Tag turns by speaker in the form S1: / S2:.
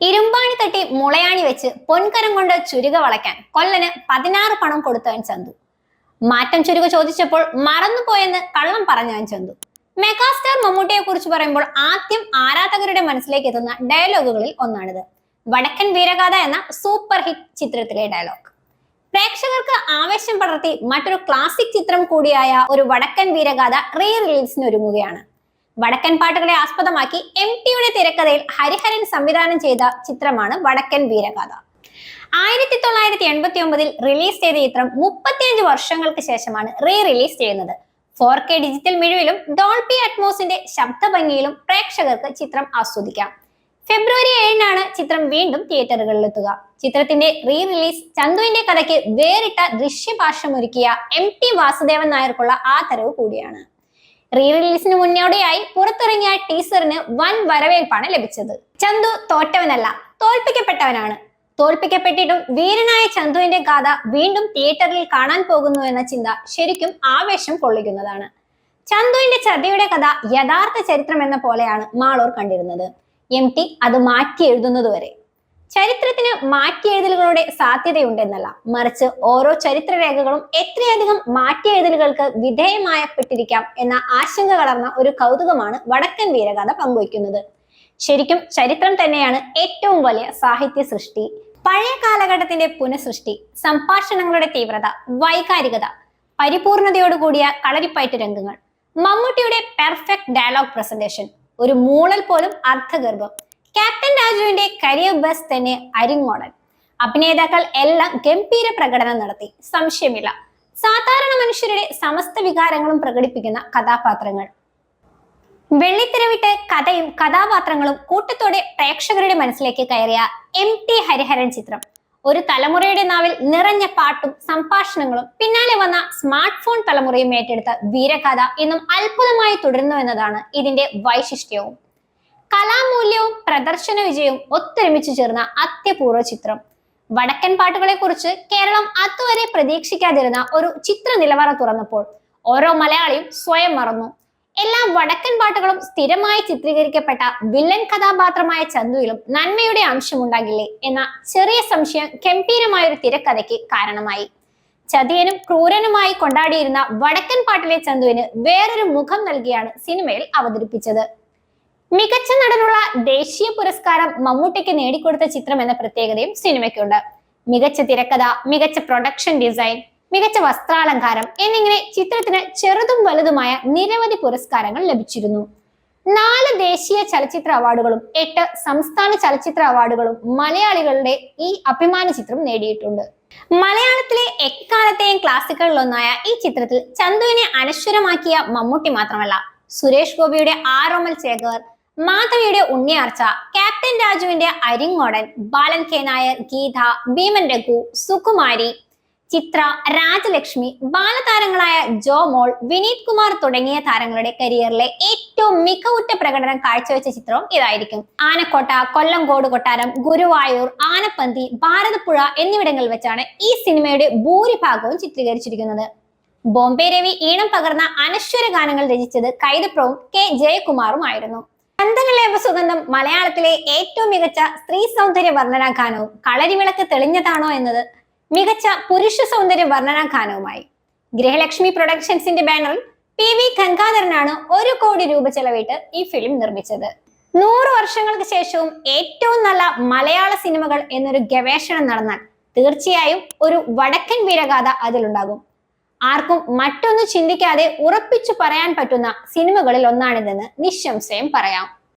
S1: ഇരുമ്പാണി തട്ടി മുളയാണി വെച്ച് പൊൻകരം കൊണ്ട് ചുരുക വളയ്ക്കാൻ കൊല്ലന് പതിനാറ് പണം കൊടുത്തവൻ ചന്തു. മാറ്റം ചുരുക ചോദിച്ചപ്പോൾ മറന്നുപോയെന്ന് കള്ളം പറഞ്ഞവൻ ചന്തു. മെഗാസ്റ്റാർ മമ്മൂട്ടിയെ കുറിച്ച് പറയുമ്പോൾ ആദ്യം ആരാധകരുടെ മനസ്സിലേക്ക് എത്തുന്ന ഡയലോഗുകളിൽ ഒന്നാണിത്. വടക്കൻ വീരഗാഥ എന്ന സൂപ്പർ ഹിറ്റ് ചിത്രത്തിലെ ഡയലോഗ്. പ്രേക്ഷകർക്ക് ആവേശം പടർത്തി മറ്റൊരു ക്ലാസിക് ചിത്രം കൂടിയായ ഒരു വടക്കൻ വീരഗാഥ റീ റിലീസിന് ഒരുങ്ങുകയാണ് വടക്കൻ പാട്ടുകളെ ആസ്പദമാക്കി എം ടിയുടെ തിരക്കഥയിൽ ഹരിഹരൻ സംവിധാനം ചെയ്ത ചിത്രമാണ് വടക്കൻ വീരഗാഥ. ആയിരത്തി തൊള്ളായിരത്തി എൺപത്തി ഒമ്പതിൽ റിലീസ് ചെയ്ത ചിത്രം മുപ്പത്തിയഞ്ച് വർഷങ്ങൾക്ക് ശേഷമാണ് റീ റിലീസ് ചെയ്യുന്നത്. ഫോർ കെ ഡിജിറ്റൽ മിഴിവിലും ഡോൾപി അറ്റ്മോസിന്റെ ശബ്ദഭംഗിയിലും പ്രേക്ഷകർക്ക് ചിത്രം ആസ്വദിക്കാം. ഫെബ്രുവരി ഏഴിനാണ് ചിത്രം വീണ്ടും തിയേറ്ററുകളിലെത്തുക. ചിത്രത്തിന്റെ റീ റിലീസ് ചന്തുവിന്റെ കഥയ്ക്ക് വേറിട്ട ദൃശ്യഭാഷമൊരുക്കിയ എം ടി വാസുദേവൻ നായർക്കുള്ള ആദരവ് കൂടിയാണ്. റീ റിലീസിന് മുന്നോടിയായി പുറത്തിറങ്ങിയ ടീസറിന് വൻ വരവേൽപ്പാണ് ലഭിച്ചത്. ചന്തു തോറ്റവനല്ല തോൽപ്പിക്കപ്പെട്ടവനാണ്. തോൽപ്പിക്കപ്പെട്ടിട്ടും വീരനായ ചന്തുവിന്റെ ഗാഥ വീണ്ടും തിയേറ്ററിൽ കാണാൻ പോകുന്നു എന്ന ചിന്ത ശരിക്കും ആവേശം കൊള്ളിക്കുന്നതാണ്. ചന്തുവിന്റെ ചതിയുടെ കഥ യഥാർത്ഥ ചരിത്രം എന്ന പോലെയാണ് മാളൂർ കണ്ടിരുന്നത്. എം ടി അത് മാറ്റി എഴുതുന്നതുവരെ ചരിത്രത്തിന് മാറ്റി എഴുതലുകളുടെ സാധ്യതയുണ്ടെന്നല്ല. മറിച്ച് ഓരോ ചരിത്രരേഖകളും എത്രയധികം മാറ്റി എഴുതലുകൾക്ക് വിധേയമായപ്പെട്ടിരിക്കാം എന്ന ആശങ്ക കലർന്ന ഒരു കൗതുകമാണ് വടക്കൻ വീരഗാഥ പങ്കുവയ്ക്കുന്നത്. ശരിക്കും ചരിത്രം തന്നെയാണ് ഏറ്റവും വലിയ സാഹിത്യ സൃഷ്ടി. പഴയ കാലഘട്ടത്തിന്റെ പുനഃസൃഷ്ടി സംഭാഷണങ്ങളുടെ തീവ്രത വൈകാരികത പരിപൂർണതയോടുകൂടിയ കളരിപ്പയറ്റ് രംഗങ്ങൾ. മമ്മൂട്ടിയുടെ പെർഫെക്റ്റ് ഡയലോഗ് പ്രസന്റേഷൻ ഒരു മൂളൽ പോലും അർത്ഥഗർഭം ക്യാപ്റ്റൻ രാജുവിന്റെ കരിയർ ബസ് തന്നെ അരിങ്ങോടൻ. അഭിനേതാക്കൾ എല്ലാം ഗംഭീര പ്രകടനം നടത്തി. സംശയമില്ല. സാധാരണ മനുഷ്യരുടെ സമസ്ത വികാരങ്ങളും പ്രകടിപ്പിക്കുന്ന കഥാപാത്രങ്ങൾ. വെള്ളിത്തിരവിട്ട് കഥയും കഥാപാത്രങ്ങളും കൂട്ടത്തോടെ പ്രേക്ഷകരുടെ മനസ്സിലേക്ക് കയറിയ എം ടി ഹരിഹരൻ ചിത്രം. ഒരു തലമുറയുടെ നാവിൽ നിറഞ്ഞ പാട്ടും സംഭാഷണങ്ങളും പിന്നാലെ വന്ന സ്മാർട്ട് ഫോൺ തലമുറയും ഏറ്റെടുത്ത വീരകഥ എന്നും അത്ഭുതമായി തുടരുന്നു എന്നതാണ് ഇതിന്റെ വൈശിഷ്ട്യവും. കലാമൂല്യവും പ്രദർശന വിജയവും ഒത്തൊരുമിച്ച് ചേർന്ന അത്യപൂർവ ചിത്രം. വടക്കൻ പാട്ടുകളെ കുറിച്ച് കേരളം അതുവരെ പ്രതീക്ഷിക്കാതിരുന്ന ഒരു ചിത്ര നിലവാരം തുറന്നപ്പോൾ ഓരോ മലയാളിയും സ്വയം മറന്നു. എല്ലാ വടക്കൻ പാട്ടുകളും സ്ഥിരമായി ചിത്രീകരിക്കപ്പെട്ട വില്ലൻ കഥാപാത്രമായ ചന്തുവിലും നന്മയുടെ അംശമുണ്ടാകില്ലേ എന്ന ചെറിയ സംശയം ഗംഭീരമായ ഒരു തിരക്കഥയ്ക്ക് കാരണമായി. ചതിയനും ക്രൂരനുമായി കൊണ്ടാടിയിരുന്ന വടക്കൻ പാട്ടിലെ ചന്തുവിന് വേറൊരു മുഖം നൽകിയാണ് സിനിമയിൽ അവതരിപ്പിച്ചത്. മികച്ച നടനുള്ള ദേശീയ പുരസ്കാരം മമ്മൂട്ടിക്ക് നേടിക്കൊടുത്ത ചിത്രം എന്ന പ്രത്യേകതയും സിനിമയ്ക്കുണ്ട്. മികച്ച തിരക്കഥ മികച്ച പ്രൊഡക്ഷൻ ഡിസൈൻ മികച്ച വസ്ത്രാലങ്കാരം എന്നിങ്ങനെ ചിത്രത്തിന് ചെറുതും വലുതുമായ നിരവധി പുരസ്കാരങ്ങൾ ലഭിച്ചിരുന്നു. നാല് ദേശീയ ചലച്ചിത്ര അവാർഡുകളും എട്ട് സംസ്ഥാന ചലച്ചിത്ര അവാർഡുകളും മലയാളികളുടെ ഈ അഭിമാന ചിത്രം നേടിയിട്ടുണ്ട്. മലയാളത്തിലെ എക്കാലത്തെയും ക്ലാസിക്കുകളിലൊന്നായ ഈ ചിത്രത്തിൽ ചന്തുവിനെ അനശ്വരമാക്കിയ മമ്മൂട്ടി മാത്രമല്ല സുരേഷ് ഗോപിയുടെ ആറോമൽ ചേകർ മാധവിയുടെ ഉണ്ണിയാർച്ച ക്യാപ്റ്റൻ രാജുവിന്റെ അരിങ്ങോടൻ ബാലൻ കെ നായർ ഗീത ഭീമൻ രഘു സുകുമാരി ചിത്ര രാജലക്ഷ്മി ബാലതാരങ്ങളായ ജോമോൾ വിനീത് കുമാർ തുടങ്ങിയ താരങ്ങളുടെ കരിയറിലെ ഏറ്റവും മികവുറ്റ പ്രകടനം കാഴ്ചവെച്ച ചിത്രവും ഇതായിരിക്കും. ആനക്കോട്ട കൊല്ലംകോട് കൊട്ടാരം ഗുരുവായൂർ ആനപ്പന്തി ഭാരതപ്പുഴ എന്നിവിടങ്ങളിൽ വെച്ചാണ് ഈ സിനിമയുടെ ഭൂരിഭാഗവും ചിത്രീകരിച്ചിരിക്കുന്നത്. ബോംബെ രവി ഈണം പകർന്ന അനശ്വര ഗാനങ്ങൾ രചിച്ചത് കൈതപ്രവും കെ ജയകുമാറുമായിരുന്നു. ചന്തങ്ങളിലേവ സുഗന്ധം മലയാളത്തിലെ ഏറ്റവും മികച്ച സ്ത്രീ സൗന്ദര്യ വർണനാ ഗാനവും കളരിവിളക്ക് തെളിഞ്ഞതാണോ എന്നത് മികച്ച പുരുഷ സൗന്ദര്യ വർണനാ ഗാനവുമായി ഗൃഹലക്ഷ്മി പ്രൊഡക്ഷൻസിന്റെ ബാനറിൽ പി വി ഗംഗാധരനാണ് ഒരു കോടി രൂപ ചെലവിട്ട് ഈ ഫിലിം നിർമ്മിച്ചത്. നൂറ് വർഷങ്ങൾക്ക് ശേഷവും ഏറ്റവും നല്ല മലയാള സിനിമകൾ എന്നൊരു ഗവേഷണം നടന്നാൽ തീർച്ചയായും ഒരു വടക്കൻ വീരഗാഥ അതിലുണ്ടാകും. ആർക്കും മറ്റൊന്നും ചിന്തിക്കാതെ ഉറപ്പിച്ചു പറയാൻ പറ്റുന്ന സിനിമകളിൽ ഒന്നാണിതെന്ന് നിശംസയം പറയാം.